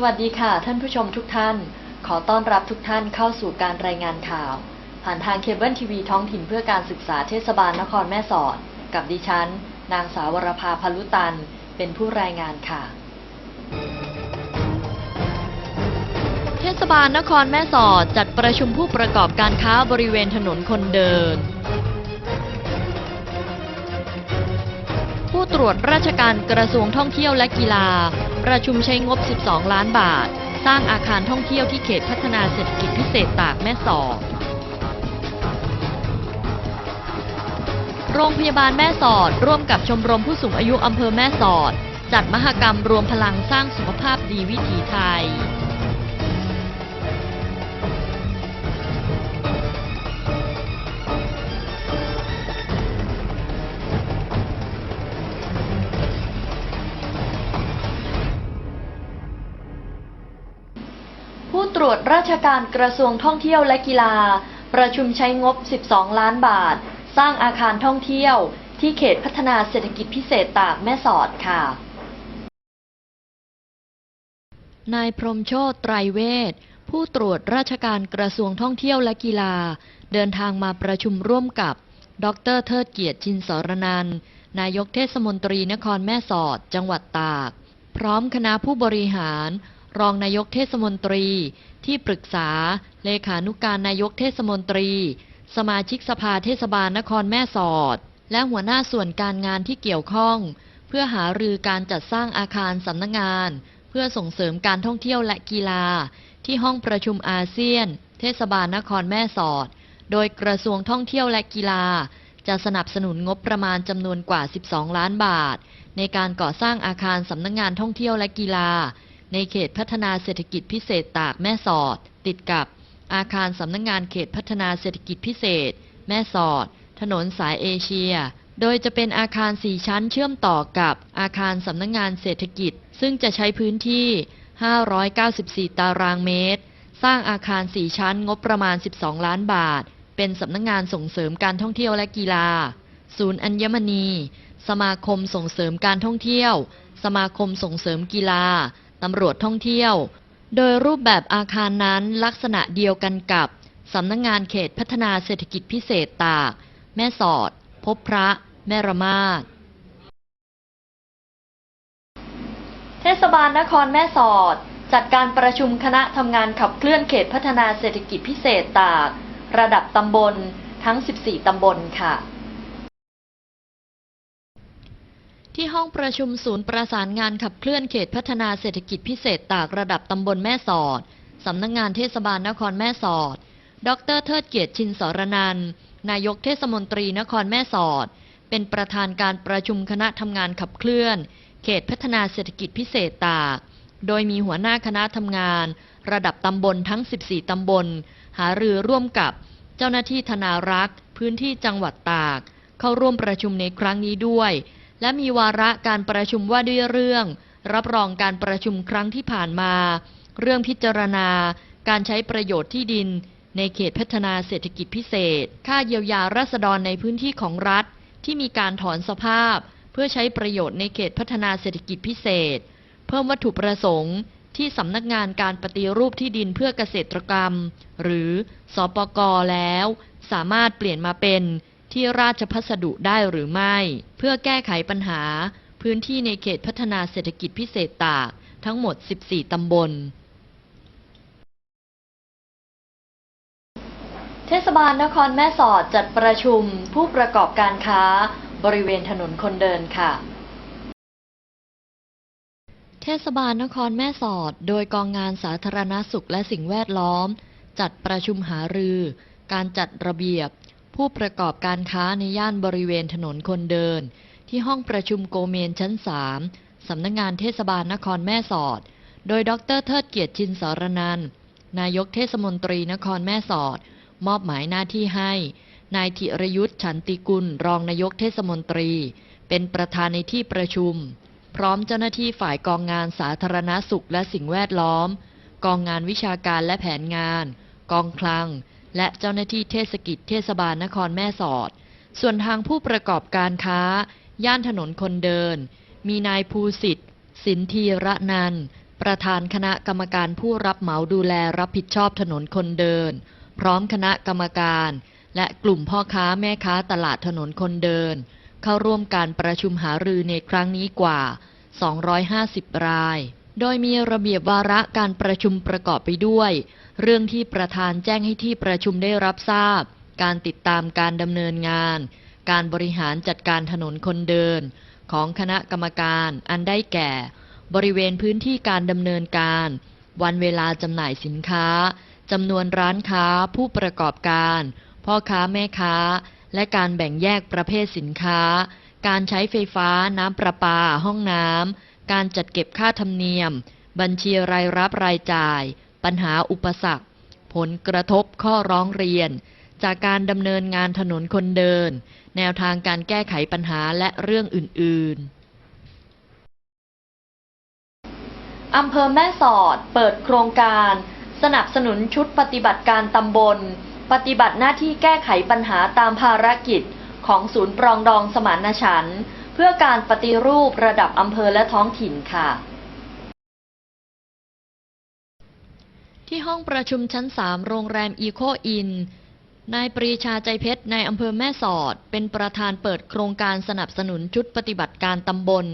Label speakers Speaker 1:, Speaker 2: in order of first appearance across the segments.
Speaker 1: สวัสดีค่ะ ท่านผู้ชมทุกท่าน ขอต้อนรับทุกท่านเข้าสู่การรายงานข่าว ผ่านทางเคเบิลทีวีท้องถิ่นเพื่อการศึกษาเทศบาลนครแม่สอด กับดิฉัน นางสาวรภาพลุตัน เป็นผู้รายงานค่ะ เทศบาลนครแม่สอดจัดประชุมผู้ประกอบการค้าบริเวณถนนคนเดิน ผู้ตรวจราชการกระทรวงท่องเที่ยวและกีฬา ประชุมใช้งบ 12 ล้านบาท สร้างอาคารท่องเที่ยวที่เขตพัฒนาเศรษฐกิจพิเศษตากแม่สอดโรงพยาบาลแม่สอด ร่วมกับชมรมผู้สูงอายุอำเภอแม่สอด จัดมหกรรมรวมพลังสร้างสุขภาพดีวิถีไทย ตรวจราชการกระทรวงท่องเที่ยวและกีฬา ประชุมใช้งบ 12 ล้านบาท สร้างอาคารท่องเที่ยว ที่เขตพัฒนาเศรษฐกิจพิเศษตากแม่สอดค่ะ นายพรมโชตไตรเวทผู้ตรวจราชการกระทรวงท่องเที่ยวและกีฬา เดินทางมาประชุมร่วมกับ ดรเทิดเกียรติชินสรนันนายกเทศมนตรีนครแม่สอด จังหวัดตาก พร้อมคณะผู้บริหาร รองนายกเทศมนตรี ที่ปรึกษา เลขานุการนายกเทศมนตรี สมาชิกสภาเทศบาลนครแม่สอด และหัวหน้าส่วนการงานที่เกี่ยวข้อง เพื่อหารือการจัดสร้างอาคารสำนักงาน เพื่อส่งเสริมการท่องเที่ยวและกีฬา ที่ห้องประชุมอาเซียน เทศบาลนครแม่สอด โดยกระทรวงท่องเที่ยวและกีฬา จะสนับสนุนงบประมาณจำนวนกว่า 12 ล้านบาท ในการก่อสร้างอาคารสำนักงานท่องเที่ยวและกีฬา ในเขตพัฒนาเศรษฐกิจพิเศษตากแม่สอด ติดกับอาคารสำนักงานเขตพัฒนาเศรษฐกิจพิเศษ แม่สอด ถนนสายเอเชีย โดยจะเป็นอาคารสี่ชั้นเชื่อมต่อกับอาคารสำนักงานเศรษฐกิจ ซึ่งจะใช้พื้นที่ 594 ตารางเมตร สร้างอาคารสี่ชั้นงบประมาณ 12 ล้านบาท เป็นสำนักงานส่งเสริมการท่องเที่ยวและกีฬา ศูนย์อัญมณี สมาคมส่งเสริมการท่องเที่ยว สมาคมส่งเสริมกีฬา ตำรวจท่องเที่ยว โดยรูปแบบอาคารนั้นลักษณะเดียวกันกับสำนักงานเขตพัฒนาเศรษฐกิจพิเศษตาก แม่สอด พบพระ แม่ระมาดเทศบาลนครแม่สอด จัดการประชุมคณะทำงานขับเคลื่อนเขตพัฒนาเศรษฐกิจพิเศษตาก ระดับตำบลทั้ง 14 ตำบลค่ะ ที่ห้องประชุมศูนย์ประสานงานขับเคลื่อนเขตพัฒนาเศรษฐกิจพิเศษตากระดับตำบลแม่สอด สำนักงงานเทศบาลนครแม่สอด ดรเทิดเกียรติชินสรนันนายกเทศมนตรีนครแม่สอด เป็นประธานการประชุมคณะทำงานขับเคลื่อน เขตพัฒนาเศรษฐกิจพิเศษตาก โดยมีหัวหน้าคณะทำงาน ระดับตำบลทั้ง 14 ตำบล หารือร่วมกับเจ้าหน้าที่ธนารักษ์ พื้นที่จังหวัดตาก เข้าร่วมประชุมในครั้งนี้ด้วย และมีวาระการประชุมว่าด้วยเรื่อง รับรองการประชุมครั้งที่ผ่านมา เรื่องพิจารณา การใช้ประโยชน์ที่ดิน ในเขตพัฒนาเศรษฐกิจพิเศษ ค่าเยียวยาราษฎรในพื้นที่ของรัฐ ที่มีการถอนสภาพ เพื่อใช้ประโยชน์ในเขตพัฒนาเศรษฐกิจพิเศษ เพิ่มวัตถุประสงค์ ที่สำนักงานการปฏิรูปที่ดินเพื่อเกษตรกรรม หรือสอปกแล้ว สามารถเปลี่ยนมาเป็น ที่ราชพัสดุได้หรือไม่ เพื่อแก้ไขปัญหา พื้นที่ในเขตพัฒนาเศรษฐกิจพิเศษตากทั้งหมด 14 ตำบล เทศบาลนครแม่สอดจัดประชุมผู้ประกอบการค้า บริเวณถนนคนเดินค่ะ เทศบาลนครแม่สอด โดยกองงานสาธารณสุขและสิ่งแวดล้อม จัดประชุมหารือ การจัดระเบียบ ผู้ประกอบการค้าในย่านบริเวณถนนคนเดิน ที่ห้องประชุมโกเมนชั้น 3 สำนักงงานเทศบาลนครแม่สอด โดยดรเทิดเกียรติชินสารนันนายกเทศมนตรีนครแม่สอด มอบหมายหน้าที่ให้ นายธิรยุทธ์ฉันติกุล รองนายกเทศมนตรี เป็นประธานในที่ประชุม พร้อมเจ้าหน้าที่ฝ่ายกองงานสาธารณสุขและสิ่งแวดล้อม กองงานวิชาการและแผนงาน กองคลัง และเจ้าหน้าที่เทศกิจเทศบาลนครแม่สอด ส่วนทางผู้ประกอบการค้า ย่านถนนคนเดิน มีนายภูสิทธิ์สินธีระนันประธานคณะกรรมการผู้รับเหมาดูแลรับผิดชอบถนนคนเดิน พร้อมคณะกรรมการ และกลุ่มพ่อค้าแม่ค้าตลาดถนนคนเดิน เข้าร่วมการประชุมหารือในครั้งนี้กว่า 250 ราย โดยมีระเบียบวาระการประชุมประกอบไปด้วย เรื่องที่ประธานแจ้งให้ที่ประชุมได้รับทราบ การติดตามการดำเนินงาน การบริหารจัดการถนนคนเดิน ของคณะกรรมการอันได้แก่ บริเวณพื้นที่การดำเนินการ วันเวลาจำหน่ายสินค้าจำนวนร้านค้าผู้ประกอบการ พ่อค้าแม่ค้า และการแบ่งแยกประเภทสินค้า การใช้ไฟฟ้าน้ำประปา ห้องน้ำ การจัดเก็บค่าธรรมเนียม บัญชีรายรับรายจ่าย ปัญหาอุปสรรค ผลกระทบข้อร้องเรียน จากการดำเนินงานถนนคนเดิน แนวทางการแก้ไขปัญหาและเรื่องอื่น ๆอำเภอแม่สอดเปิดโครงการ สนับสนุนชุดปฏิบัติการตำบล ปฏิบัติหน้าที่แก้ไขปัญหาตามภารกิจของศูนย์ปรองดองสมานฉันท์ พื่อการปฏิรูประดับอำเภอและท้องถิ่นค่ะ ที่ห้องประชุมชั้น 3 โรงแรมอีโคอินนายปรีชาใจเพชรในายอำเภอแม่สอด เป็นประธานเปิดโครงการสนับสนุนชุดปฏิบัติการตำบล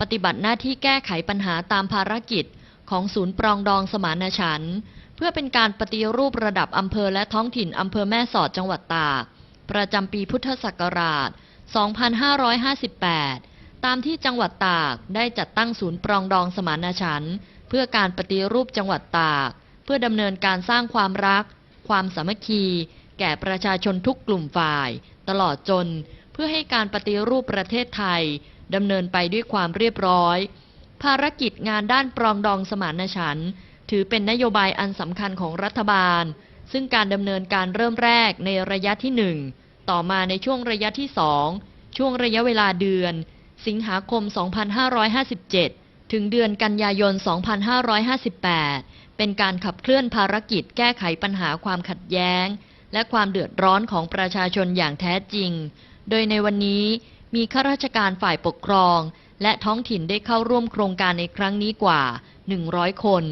Speaker 1: ปฏิบัติหน้าที่แก้ไขปัญหาตามภารกิจ ของศูนย์ปรองดองสมานฉันท์เพื่อเป็นการปฏิรูประดับอำเภอและท้องถิ่นอำเภอแม่สอดจังหวัดตากประจำปีพุทธศักราช 2558 ตามที่จังหวัดตากได้จัดตั้งศูนย์ปรองดองสมานฉันท์เพื่อการปฏิรูปจังหวัดตาก เพื่อดำเนินการสร้างความรัก ความสามัคคี แก่ประชาชนทุกกลุ่มฝ่าย ตลอดจน เพื่อให้การปฏิรูปประเทศไทยดำเนินไปด้วยความเรียบร้อย ภารกิจงานด้านปรองดองสมานฉันท์ถือเป็นนโยบายอันสำคัญของรัฐบาล ซึ่งการดำเนินการเริ่มแรกในระยะที่หนึ่ง ต่อมาในช่วงระยะที่สองช่วงระยะเวลาเดือน สิงหาคม 2557 ถึงเดือนกันยายน 2558 เป็นการขับเคลื่อนภารกิจแก้ไขปัญหาความขัดแย้ง และความเดือดร้อนของประชาชนอย่างแท้จริง โดยในวันนี้มีข้าราชการฝ่ายปกครอง และท้องถิ่นได้เข้าร่วมโครงการในครั้งนี้กว่า 100 คน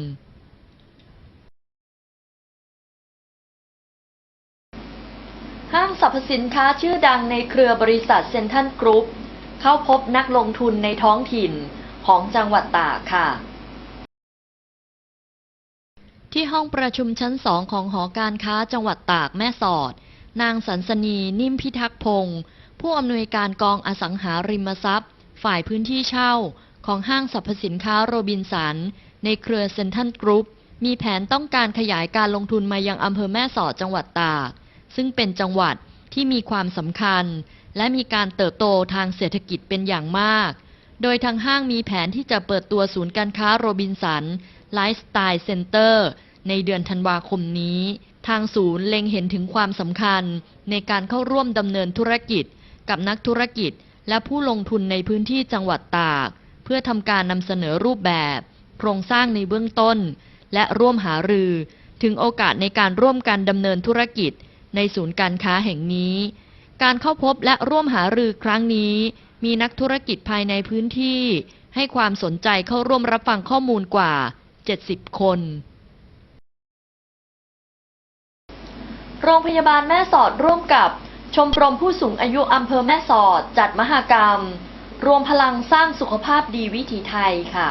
Speaker 1: ห้างสรรพสินค้าชื่อดังในเครือบริษัทเซ็นทรัลกรุ๊ปเข้าพบนักลงทุนในท้องถิ่นของจังหวัดตากค่ะ ที่ห้องประชุมชั้นสองของหอการค้าจังหวัดตากแม่สอด นางสันสนีนิ่มพิทักษ์พงศ์ผู้อำนวยการกองอสังหาริมทรัพย์ ฝ่ายพื้นที่เช่าของห้างสรรพสินค้าโรบินสัน ในเครือเซ็นทรัลกรุ๊ปมีแผนต้องการขยายการลงทุนมายังอำเภอแม่สอดจังหวัดตาก ซึ่งเป็นจังหวัดที่มีความสำคัญ และมีการเติบโตทางเศรษฐกิจเป็นอย่างมาก โดยทางห้างมีแผนที่จะเปิดตัวศูนย์การค้าโรบินสันไลฟ์สไตล์เซ็นเตอร์ในเดือนธันวาคมนี้ ทางศูนย์เล็งเห็นถึงความสำคัญ ในการเข้าร่วมดำเนินธุรกิจ กับนักธุรกิจ และผู้ลงทุนในพื้นที่จังหวัดตาก เพื่อทำการนำเสนอรูปแบบ โครงสร้างในเบื้องต้น และร่วมหารือ ถึงโอกาสในการร่วมกันดำเนินธุรกิจ ในศูนย์การค้าแห่งนี้ การเข้าพบและร่วมหารือครั้งนี้ มีนักธุรกิจภายในพื้นที่ ให้ความสนใจเข้าร่วมรับฟังข้อมูลกว่า 70 คน โรงพยาบาลแม่สอดร่วมกับชมรมผู้สูงอายุอำเภอแม่สอดจัดมหกรรม รวมพลังสร้างสุขภาพดีวิถีไทยค่ะ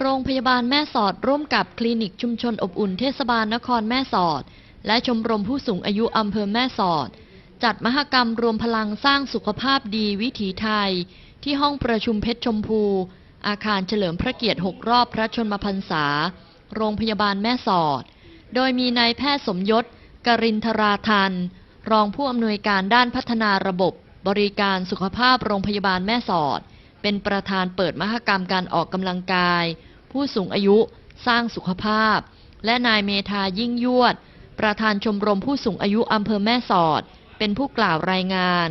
Speaker 1: โรงพยาบาลแม่สอดร่วมกับคลินิกชุมชนอบอุ่นเทศบาลนครแม่สอด และชมรมผู้สูงอายุอำเภอแม่สอด จัดมหกรรมรวมพลังสร้างสุขภาพดีวิถีไทย ที่ห้องประชุมเพชรชมพู อาคารเฉลิมพระเกียรติ 6 รอบพระชนมพรรษา โรงพยาบาลแม่สอด โดยมีนายแพทย์สมยศกรินทราทัน รองผู้อำนวยการด้านพัฒนาระบบ บริการสุขภาพโรงพยาบาลแม่สอด เป็นประธานเปิดมหกรรมการออกกำลังกาย ผู้สูงอายุสร้างสุขภาพ และนายเมธายิ่งยวด ประธานชมรมผู้สูงอายุอำเภอแม่สอด เป็นผู้กล่าวรายงาน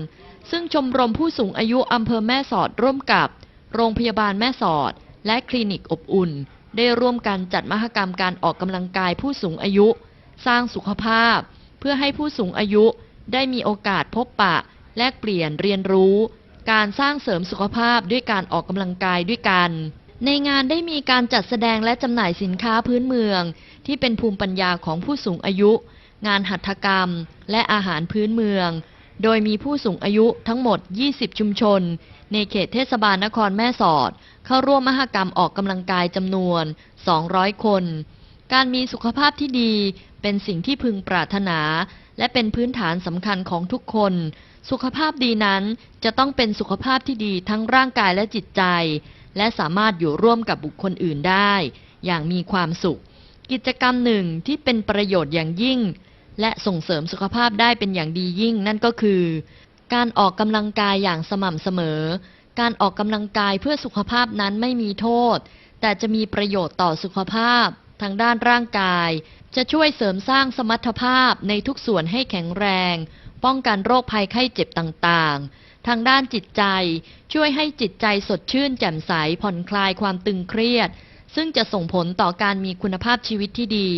Speaker 1: ซึ่งชมรมผู้สูงอายุอำเภอแม่สอดร่วมกับ โรงพยาบาลแม่สอด และคลินิกอบอุ่น ได้ร่วมกันจัดมหกรรมการออกกำลังกายผู้สูงอายุ สร้างสุขภาพ เพื่อให้ผู้สูงอายุได้มีโอกาสพบปะ แลกเปลี่ยนเรียนรู้ การสร้างเสริมสุขภาพด้วยการออกกำลังกายด้วยกัน ในงานได้มีการจัดแสดงและจำหน่ายสินค้าพื้นเมือง ที่เป็นภูมิปัญญาของผู้สูงอายุ งานหัตถกรรม และอาหารพื้นเมือง โดยมีผู้สูงอายุทั้งหมด 20 ชุมชน ในเขตเทศบาลนครแม่สอด เข้าร่วมมหกรรมออกกำลังกายจำนวน 200 คน การมีสุขภาพที่ดีเป็นสิ่งที่พึงปรารถนา และเป็นพื้นฐานสำคัญของทุกคน สุขภาพดีนั้นจะต้องเป็นสุขภาพที่ดีทั้งร่างกายและจิตใจ และสามารถอยู่ร่วมกับบุคคลอื่นได้ อย่างมีความสุข กิจกรรมหนึ่งที่เป็นประโยชน์อย่างยิ่ง และส่งเสริมสุขภาพได้เป็นอย่างดียิ่ง นั่นก็คือ การออกกำลังกายอย่างสม่ำเสมอ การออกกำลังกายเพื่อสุขภาพนั้นไม่มีโทษ แต่จะมีประโยชน์ต่อสุขภาพทางด้านร่างกาย จะช่วยเสริมสร้างสมรรถภาพในทุกส่วนให้แข็งแรง ป้องกันโรคภัยไข้เจ็บต่างๆ ทางด้านจิตใจ ช่วยให้จิตใจสดชื่นแจ่มใสผ่อนคลายความตึงเครียด ซึ่งจะส่งผลต่อการมีคุณภาพชีวิตที่ดี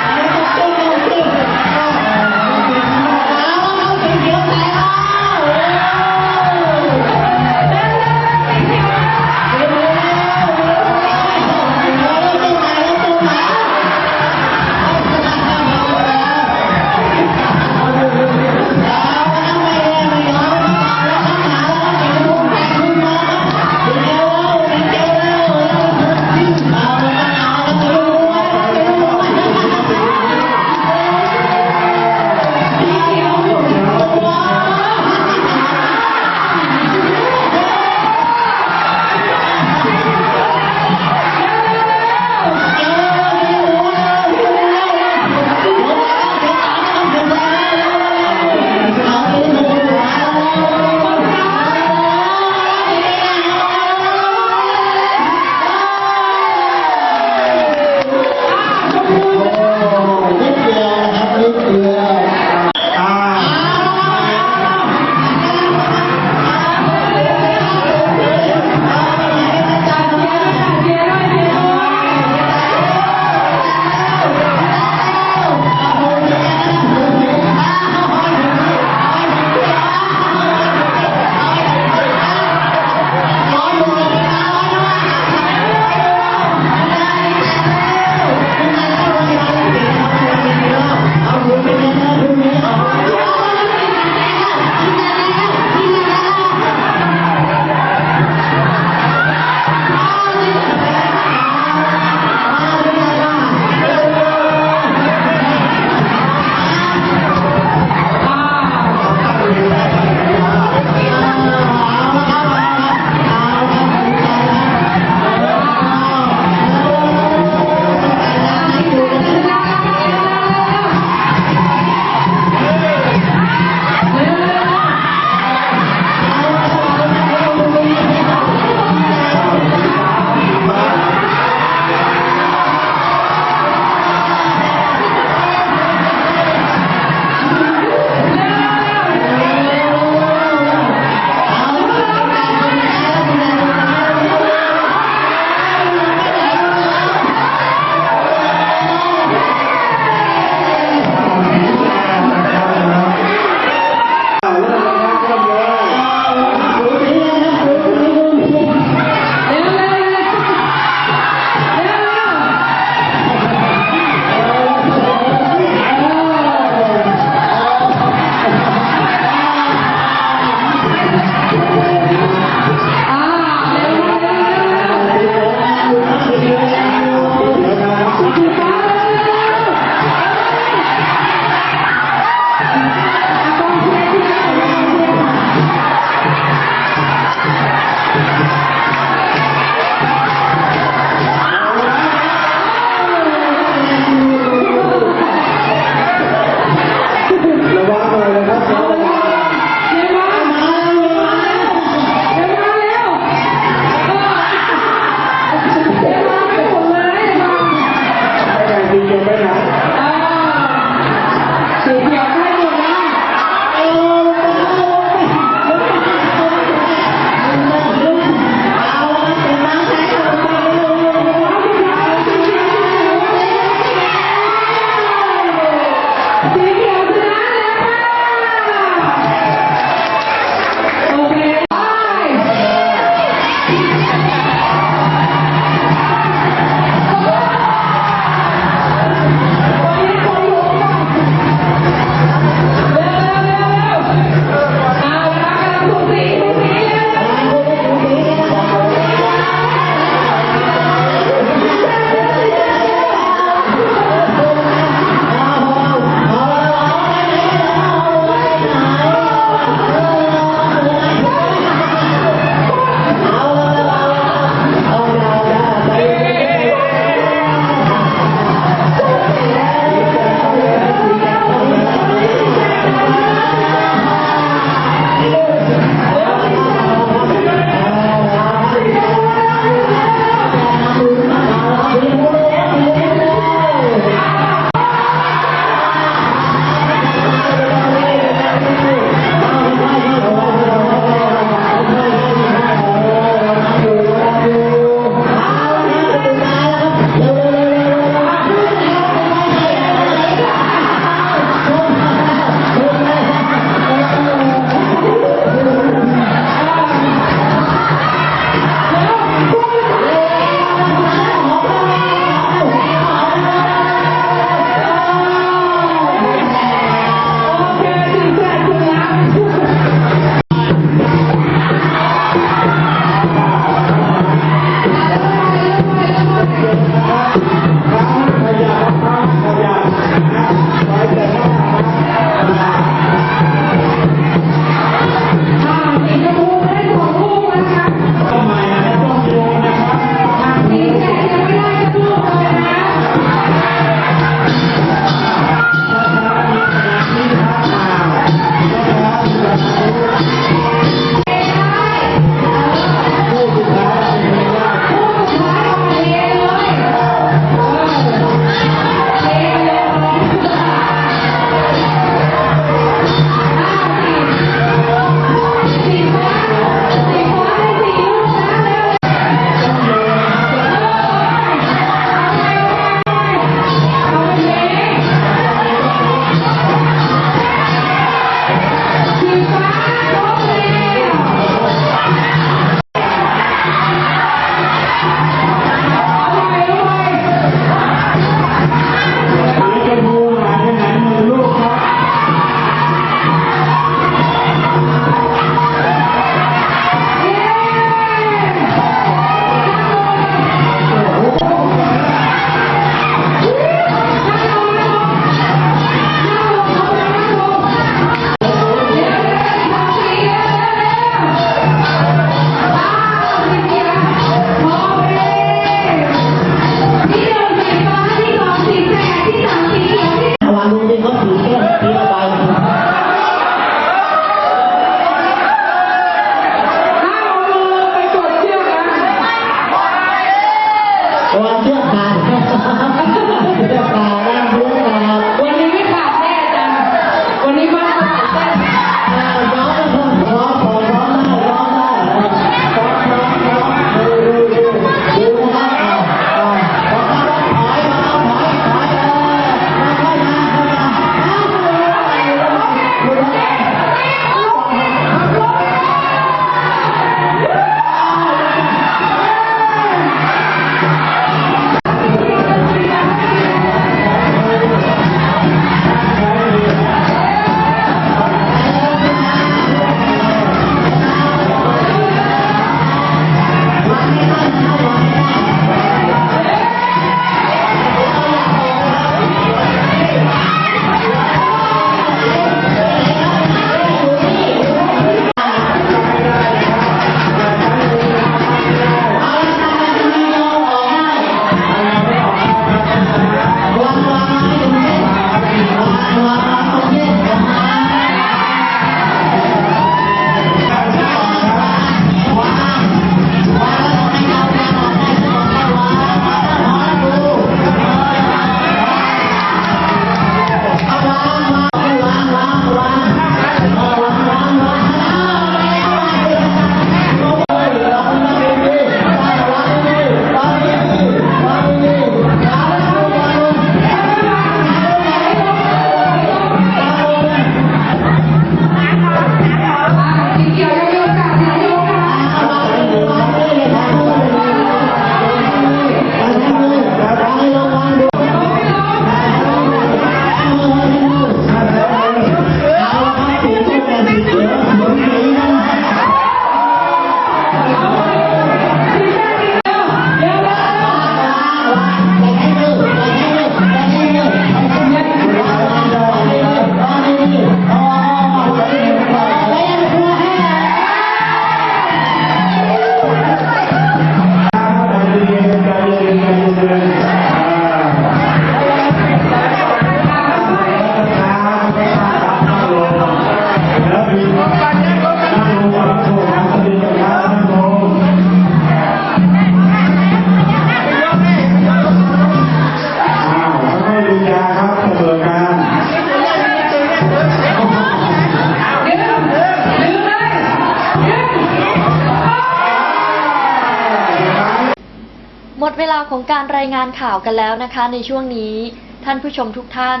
Speaker 1: เวลาของการรายงานข่าวกันแล้วนะคะ ในช่วงนี้ ท่านผู้ชมทุกท่าน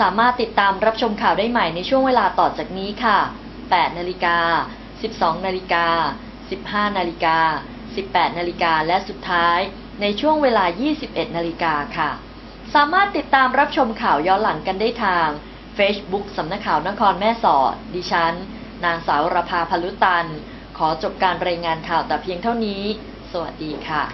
Speaker 1: สามารถติดตามรับชมข่าวได้ใหม่ในช่วงเวลาต่อจากนี้ค่ะ 8 นาฬิกา 12 นาฬิกา 15 นาฬิกา 18 นาฬิกา และสุดท้าย ในช่วงเวลา 21 นาฬิกาค่ะ สามารถติดตามรับชมข่าวย้อนหลังกันได้ทาง Facebook สำนักข่าวนครแม่สอด ดิฉัน นางสาวรภาพลุตัน ขอจบการรายงานข่าวแต่เพียงเท่านี้ สวัสดีค่ะ